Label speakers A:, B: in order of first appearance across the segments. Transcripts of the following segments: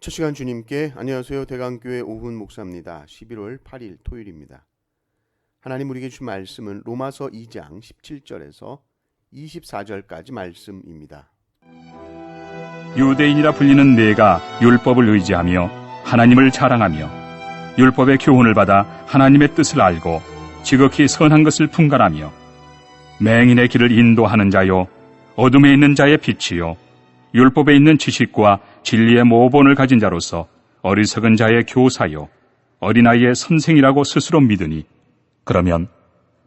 A: 첫 시간 주님께 안녕하세요. 대강교회 오훈 목사입니다. 11월 8일 토요일입니다. 하나님 우리에게 주신 말씀은 로마서 2장 17절에서 24절까지 말씀입니다.
B: 유대인이라 불리는 내가 율법을 의지하며 하나님을 자랑하며 율법의 교훈을 받아 하나님의 뜻을 알고 지극히 선한 것을 분간하며 맹인의 길을 인도하는 자요 어둠에 있는 자의 빛이요 율법에 있는 지식과 진리의 모본을 가진 자로서 어리석은 자의 교사요 어린아이의 선생이라고 스스로 믿으니 그러면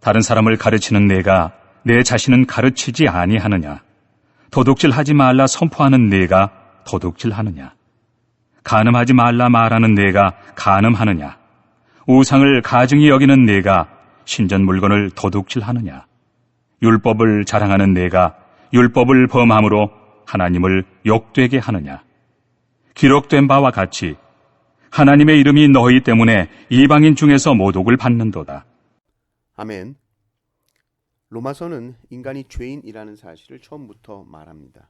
B: 다른 사람을 가르치는 내가 내 자신은 가르치지 아니하느냐 도둑질하지 말라 선포하는 내가 도둑질하느냐? 간음하지 말라 말하는 내가 간음하느냐? 우상을 가증히 여기는 내가 신전 물건을 도둑질하느냐? 율법을 자랑하는 내가 율법을 범함으로 하나님을 욕되게 하느냐? 기록된 바와 같이 하나님의 이름이 너희 때문에 이방인 중에서 모독을 받는도다.
A: 아멘. 로마서는 인간이 죄인이라는 사실을 처음부터 말합니다.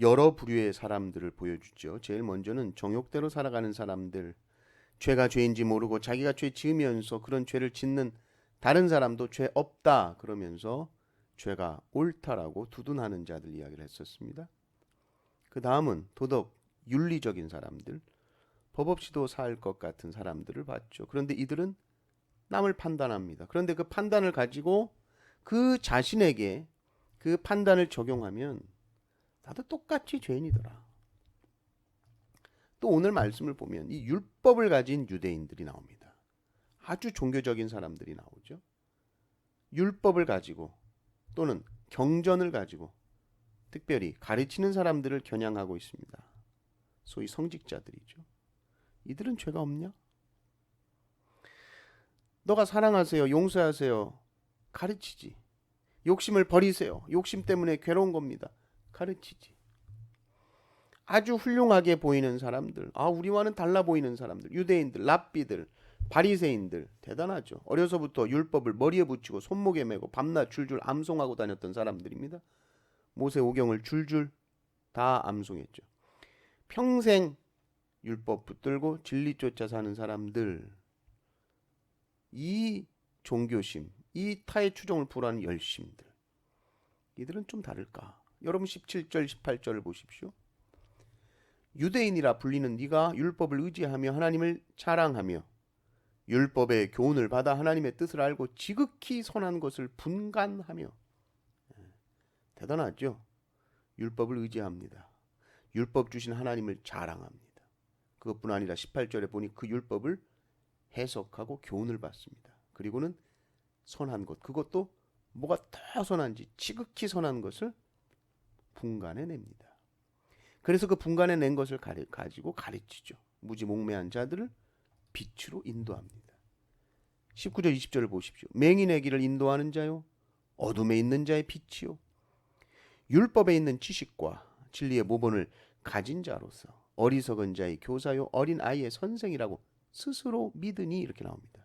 A: 여러 부류의 사람들을 보여주죠. 제일 먼저는 정욕대로 살아가는 사람들, 죄가 죄인지 모르고 자기가 죄 지으면서 그런 죄를 짓는 다른 사람도 죄 없다 그러면서 죄가 옳다라고 두둔하는 자들 이야기를 했었습니다. 그 다음은 도덕, 윤리적인 사람들, 법 없이도 살 것 같은 사람들을 봤죠. 그런데 이들은 남을 판단합니다. 그런데 그 판단을 가지고 그 자신에게 그 판단을 적용하면 나도 똑같이 죄인이더라. 또 오늘 말씀을 보면 이 율법을 가진 유대인들이 나옵니다. 아주 종교적인 사람들이 나오죠. 율법을 가지고 또는 경전을 가지고 특별히 가르치는 사람들을 겨냥하고 있습니다. 소위 성직자들이죠. 이들은 죄가 없냐? 너가 사랑하세요. 용서하세요. 가르치지. 욕심을 버리세요. 욕심 때문에 괴로운 겁니다. 가르치지. 아주 훌륭하게 보이는 사람들, 아 우리와는 달라 보이는 사람들, 유대인들, 랍비들, 바리새인들 대단하죠. 어려서부터 율법을 머리에 붙이고 손목에 메고 밤낮 줄줄 암송하고 다녔던 사람들입니다. 모세 오경을 줄줄 다 암송했죠. 평생 율법 붙들고 진리 쫓아 사는 사람들 이 종교심, 이 타의 추종을 불하는 열심들 이들은 좀 다를까? 여러분 17절 18절을 보십시오. 유대인이라 불리는 네가 율법을 의지하며 하나님을 자랑하며 율법의 교훈을 받아 하나님의 뜻을 알고 지극히 선한 것을 분간하며 예, 대단하죠. 율법을 의지합니다. 율법 주신 하나님을 자랑합니다. 그것뿐 아니라 18절에 보니 그 율법을 해석하고 교훈을 받습니다. 그리고는 선한 것 그것도 뭐가 더 선한지 지극히 선한 것을 분간해 냅니다. 그래서 그 분간해 낸 것을 가리, 가지고 가르치죠. 무지 몽매한 자들을 빛으로 인도합니다. 19절 20절을 보십시오. 맹인의 길을 인도하는 자요 어둠에 있는 자의 빛이요 율법에 있는 지식과 진리의 모본을 가진 자로서 어리석은 자의 교사요 어린 아이의 선생이라고 스스로 믿으니 이렇게 나옵니다.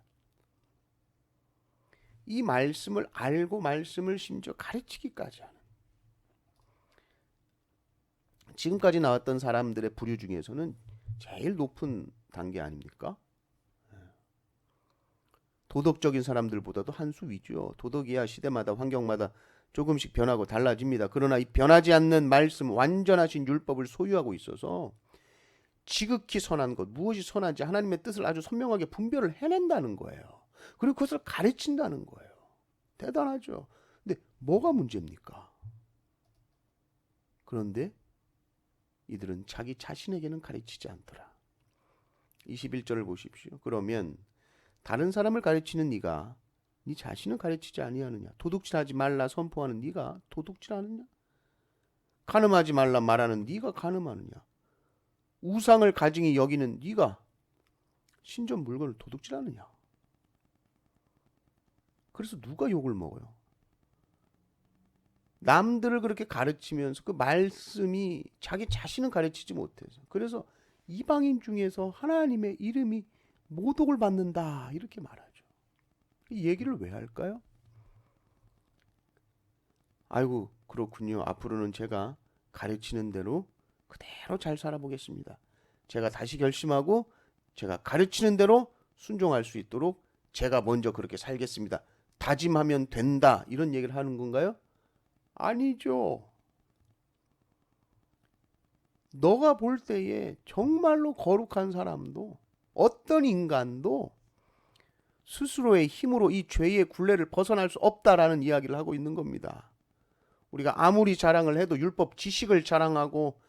A: 이 말씀을 알고 말씀을 심지어 가르치기까지 하는 지금까지 나왔던 사람들의 부류 중에서는 제일 높은 단계 아닙니까? 도덕적인 사람들보다도 한 수 위죠. 도덕이야 시대마다 환경마다 조금씩 변하고 달라집니다. 그러나 이 변하지 않는 말씀 완전하신 율법을 소유하고 있어서 지극히 선한 것 무엇이 선한지 하나님의 뜻을 아주 선명하게 분별을 해낸다는 거예요. 그리고 그것을 가르친다는 거예요. 대단하죠. 근데 뭐가 문제입니까? 그런데 이들은 자기 자신에게는 가르치지 않더라. 21절을 보십시오. 그러면 다른 사람을 가르치는 네가 네 자신을 가르치지 아니하느냐? 도둑질하지 말라 선포하는 네가 도둑질하느냐? 간음하지 말라 말하는 네가 간음하느냐? 우상을 가증히 여기는 네가 신전 물건을 도둑질하느냐? 그래서 누가 욕을 먹어요? 남들을 그렇게 가르치면서 그 말씀이 자기 자신은 가르치지 못해서 그래서 이방인 중에서 하나님의 이름이 모독을 받는다 이렇게 말하죠. 이 얘기를 왜 할까요? 아이고 그렇군요. 앞으로는 제가 가르치는 대로 그대로 잘 살아보겠습니다. 제가 다시 결심하고 제가 가르치는 대로 순종할 수 있도록 제가 먼저 그렇게 살겠습니다. 다짐하면 된다. 이런 얘기를 하는 건가요? 아니죠. 너가 볼 때에 정말로 거룩한 사람도 어떤 인간도 스스로의 힘으로 이 죄의 굴레를 벗어날 수 없다라는 이야기를 하고 있는 겁니다. 우리가 아무리 자랑을 해도 율법 지식을 자랑하고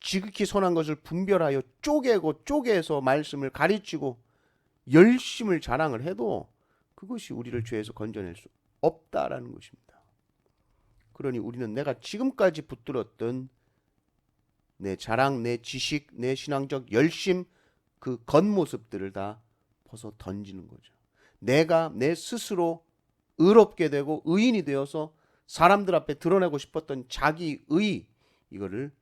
A: 지극히 선한 것을 분별하여 쪼개고 쪼개서 말씀을 가르치고 열심을 자랑을 해도 그것이 우리를 죄에서 건져낼 수 없다라는 것입니다. 그러니 우리는 내가 지금까지 붙들었던 내 자랑, 내 지식, 내 신앙적 열심 그 겉모습들을 다 벗어 던지는 거죠. 내가 내 스스로 의롭게 되고 의인이 되어서 사람들 앞에 드러내고 싶었던 자기 의 이거를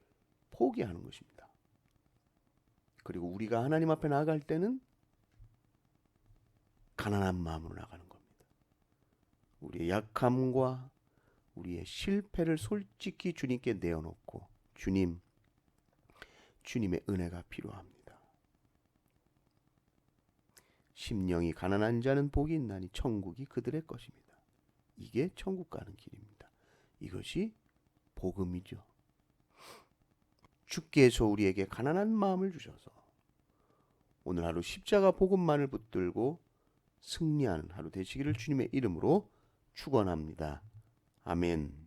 A: 포기하는 것입니다. 그리고 우리가 하나님 앞에 나아갈 때는 가난한 마음으로 나가는 겁니다. 우리의 약함과 우리의 실패를 솔직히 주님께 내어놓고 주님, 주님의 은혜가 필요합니다. 심령이 가난한 자는 복이 있나니 천국이 그들의 것입니다. 이게 천국 가는 길입니다. 이것이 복음이죠. 주께서 우리에게 가난한 마음을 주셔서 오늘 하루 십자가 복음만을 붙들고 승리하는 하루 되시기를 주님의 이름으로 축원합니다. 아멘.